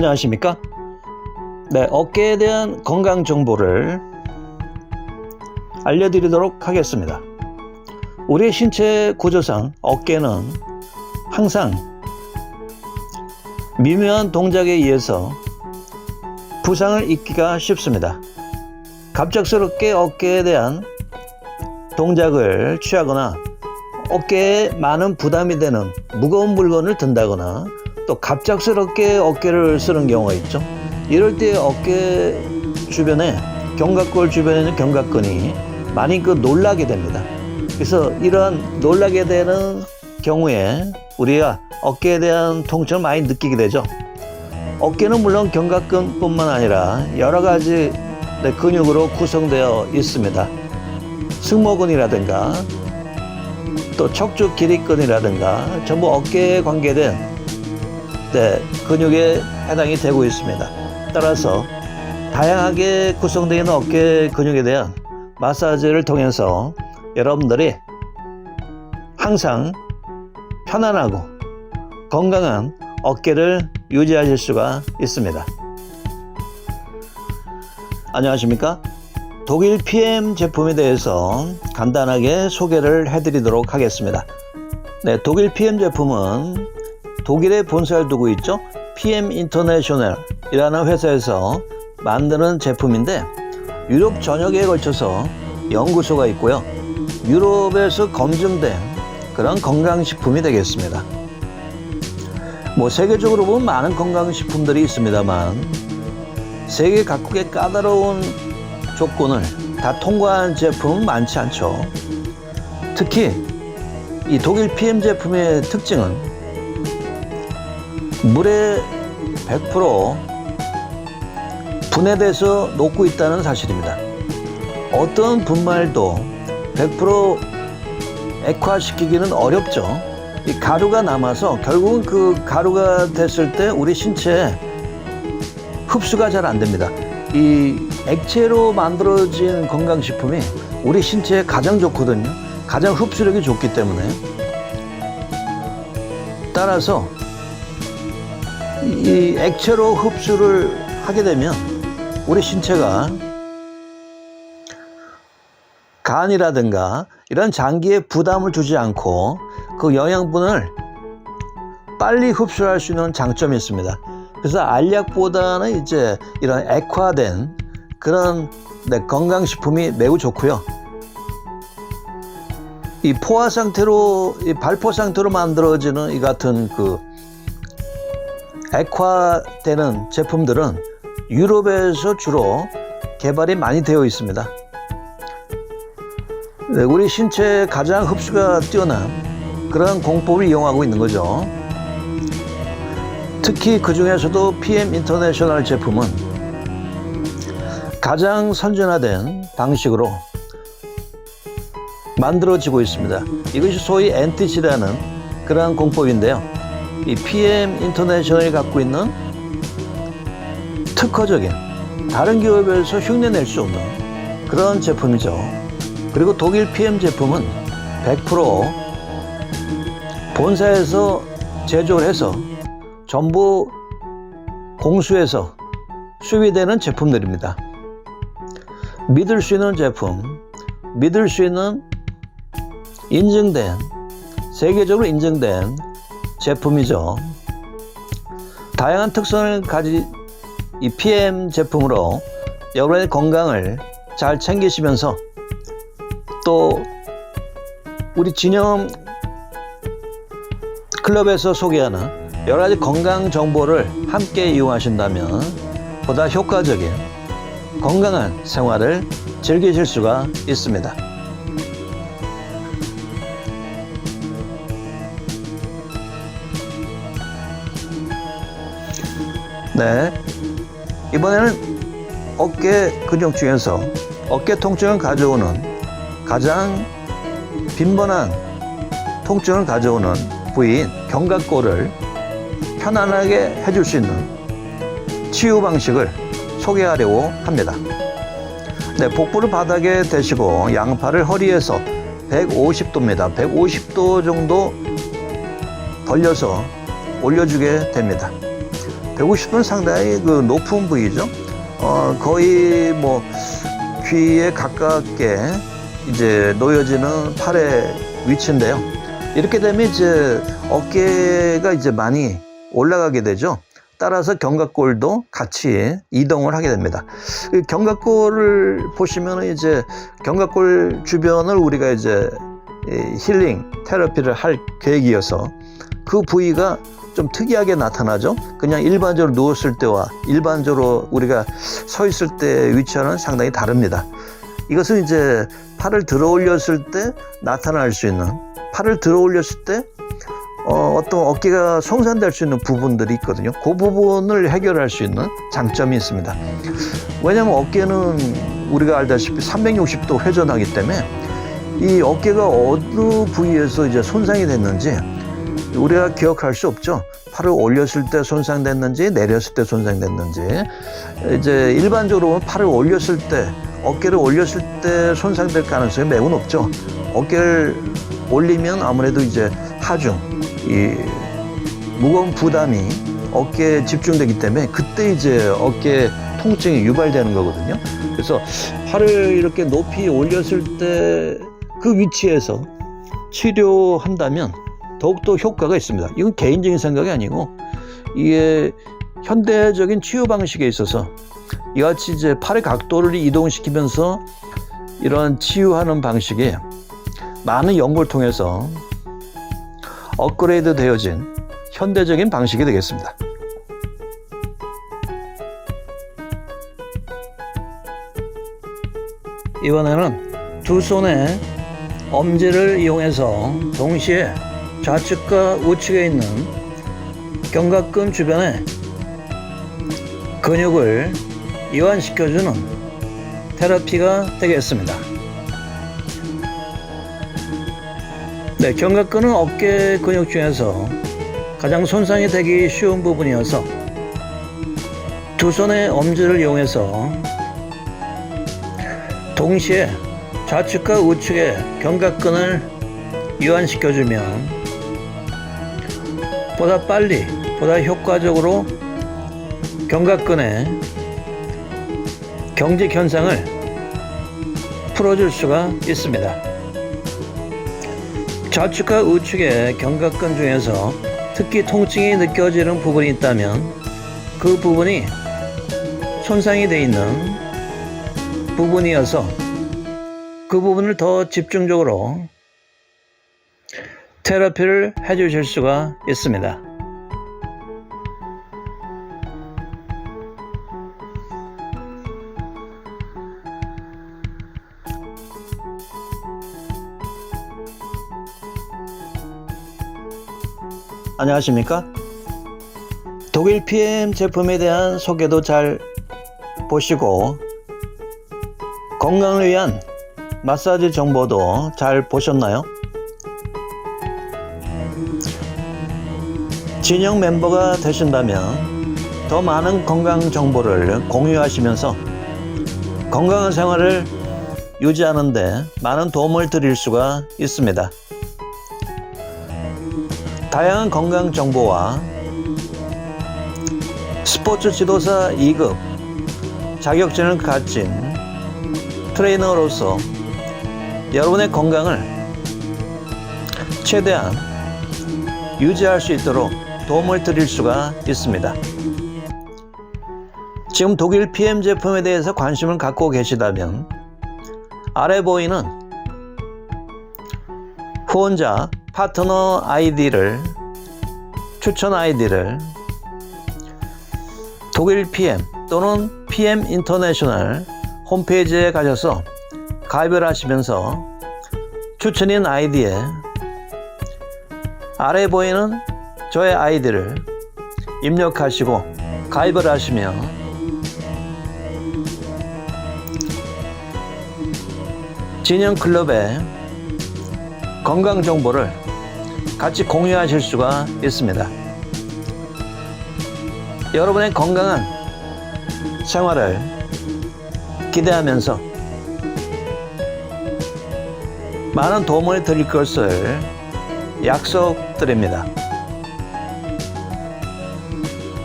안녕하십니까? 네, 어깨에 대한 건강 정보를 알려드리도록 하겠습니다. 우리 신체 구조상 어깨는 항상 미묘한 동작에 의해서 부상을 입기가 쉽습니다. 갑작스럽게 어깨에 대한 동작을 취하거나 어깨에 많은 부담이 되는 무거운 물건을 든다거나 또 갑작스럽게 어깨를 쓰는 경우가 있죠. 이럴 때 어깨 주변에 견갑골 주변에 있는 견갑근이 많이 그 놀라게 됩니다. 그래서 이러한 놀라게 되는 경우에 우리가 어깨에 대한 통증을 많이 느끼게 되죠. 어깨는 물론 견갑근뿐만 아니라 여러 가지 네, 근육으로 구성되어 있습니다. 승모근이라든가 또 척추 기립근이라든가 전부 어깨에 관계된 네, 근육에 해당이 되고 있습니다. 따라서 다양하게 구성되어 있는 어깨 근육에 대한 마사지를 통해서 여러분들이 항상 편안하고 건강한 어깨를 유지하실 수가 있습니다. 안녕하십니까? 독일 PM 제품에 대해서 간단하게 소개를 해드리도록 하겠습니다. 네, 독일 PM 제품은 독일에 본사를 두고 있죠. PM 인터내셔널이라는 회사에서 만드는 제품인데 유럽 전역에 걸쳐서 연구소가 있고요. 유럽에서 검증된 그런 건강식품이 되겠습니다. 뭐 세계적으로 보면 많은 건강식품들이 있습니다만 세계 각국의 까다로운 조건을 다 통과한 제품은 많지 않죠. 특히 이 독일 PM 제품의 특징은 물에 100% 분해돼서 녹고 있다는 사실입니다. 어떤 분말도 100% 액화시키기는 어렵죠. 이 가루가 남아서 결국은 그 가루가 됐을 때 우리 신체에 흡수가 잘 안 됩니다. 이 액체로 만들어진 건강식품이 우리 신체에 가장 좋거든요. 가장 흡수력이 좋기 때문에. 따라서 이 액체로 흡수를 하게 되면 우리 신체가 간이라든가 이런 장기에 부담을 주지 않고 그 영양분을 빨리 흡수할 수 있는 장점이 있습니다. 그래서 알약보다는 이제 이런 액화된 그런 네, 건강식품이 매우 좋고요. 이 포화 상태로, 이 발포 상태로 만들어지는 이 같은 그 액화되는 제품들은 유럽에서 주로 개발이 많이 되어 있습니다. 네, 우리 신체에 가장 흡수가 뛰어난 그런 공법을 이용하고 있는 거죠. 특히 그 중에서도 PM 인터내셔널 제품은 가장 선진화된 방식으로 만들어지고 있습니다. 이것이 소위 NTC라는 그러한 공법인데요. 이 PM 인터내셔널이 갖고 있는 특허적인 다른 기업에서 흉내낼 수 없는 그런 제품이죠. 그리고 독일 PM 제품은 100% 본사에서 제조를 해서 전부 공수해서 수입되는 제품들입니다. 믿을 수 있는 제품, 믿을 수 있는 인증된, 세계적으로 인증된 제품이죠. 다양한 특성을 가진 이 PM 제품으로 여러분의 건강을 잘 챙기시면서 또 우리 진영 클럽에서 소개하는 여러 가지 건강 정보를 함께 이용하신다면 보다 효과적인 건강한 생활을 즐기실 수가 있습니다. 네. 이번에는 어깨 근육 중에서 어깨 통증을 가져오는 가장 빈번한 통증을 가져오는 부위인 견갑골을 편안하게 해줄 수 있는 치유 방식을 소개하려고 합니다. 네, 복부를 바닥에 대시고 양팔을 허리에서 150도입니다. 150도 정도 벌려서 올려주게 됩니다. 150은 상당히 그 높은 부위죠. 어, 거의 뭐 귀에 가깝게 이제 놓여지는 팔의 위치인데요. 이렇게 되면 이제 어깨가 이제 많이 올라가게 되죠. 따라서 견갑골도 같이 이동을 하게 됩니다. 이 견갑골을 보시면 이제 견갑골 주변을 우리가 이제 이 힐링 테라피를 할 계획이어서 그 부위가 좀 특이하게 나타나죠. 그냥 일반적으로 누웠을 때와 일반적으로 우리가 서 있을 때 위치와는 상당히 다릅니다. 이것은 이제 팔을 들어 올렸을 때 나타날 수 있는 팔을 들어 올렸을 때 어, 어떤 어깨가 송산될 수 있는 부분들이 있거든요. 그 부분을 해결할 수 있는 장점이 있습니다. 왜냐하면 어깨는 우리가 알다시피 360도 회전하기 때문에 이 어깨가 어느 부위에서 이제 손상이 됐는지 우리가 기억할 수 없죠. 팔을 올렸을 때 손상됐는지 내렸을 때 손상됐는지 이제 일반적으로 팔을 올렸을 때 어깨를 올렸을 때 손상될 가능성이 매우 높죠. 어깨를 올리면 아무래도 이제 하중 이 무거운 부담이 어깨에 집중되기 때문에 그때 이제 어깨 통증이 유발되는 거거든요. 그래서 팔을 이렇게 높이 올렸을 때 그 위치에서 치료한다면 더욱더 효과가 있습니다. 이건 개인적인 생각이 아니고 이게 현대적인 치유 방식에 있어서 이같이 이제 팔의 각도를 이동시키면서 이런 치유하는 방식이 많은 연구를 통해서 업그레이드 되어진 현대적인 방식이 되겠습니다. 이번에는 두 손의 엄지를 이용해서 동시에 좌측과 우측에 있는 견갑근 주변에 근육을 이완시켜주는 테라피가 되겠습니다. 네, 견갑근은 어깨 근육 중에서 가장 손상이 되기 쉬운 부분이어서 두 손의 엄지를 이용해서 동시에 좌측과 우측의 견갑근을 이완시켜주면 보다 빨리, 보다 효과적으로 견갑근의 경직 현상을 풀어줄 수가 있습니다. 좌측과 우측의 견갑근 중에서 특히 통증이 느껴지는 부분이 있다면 그 부분이 손상이 되어 있는 부분이어서 그 부분을 더 집중적으로 테라피를 해주실 수가 있습니다. 안녕하십니까? 독일 PM 제품에 대한 소개도 잘 보시고 건강을 위한 마사지 정보도 잘 보셨나요? 진영 멤버가 되신다면 더 많은 건강 정보를 공유하시면서 건강한 생활을 유지하는데 많은 도움을 드릴 수가 있습니다. 다양한 건강 정보와 스포츠 지도사 2급 자격증을 가진 트레이너로서 여러분의 건강을 최대한 유지할 수 있도록 도움을 드릴 수가 있습니다. 지금 독일 PM 제품에 대해서 관심을 갖고 계시다면 아래 보이는 후원자 파트너 아이디를 추천 아이디를 독일 PM 또는 PM 인터내셔널 홈페이지에 가셔서 가입을 하시면서 추천인 아이디에 아래 보이는 저의 아이디를 입력하시고 가입을 하시면 진영 클럽의 건강 정보를 같이 공유하실 수가 있습니다. 여러분의 건강한 생활을 기대하면서 많은 도움을 드릴 것을 약속드립니다.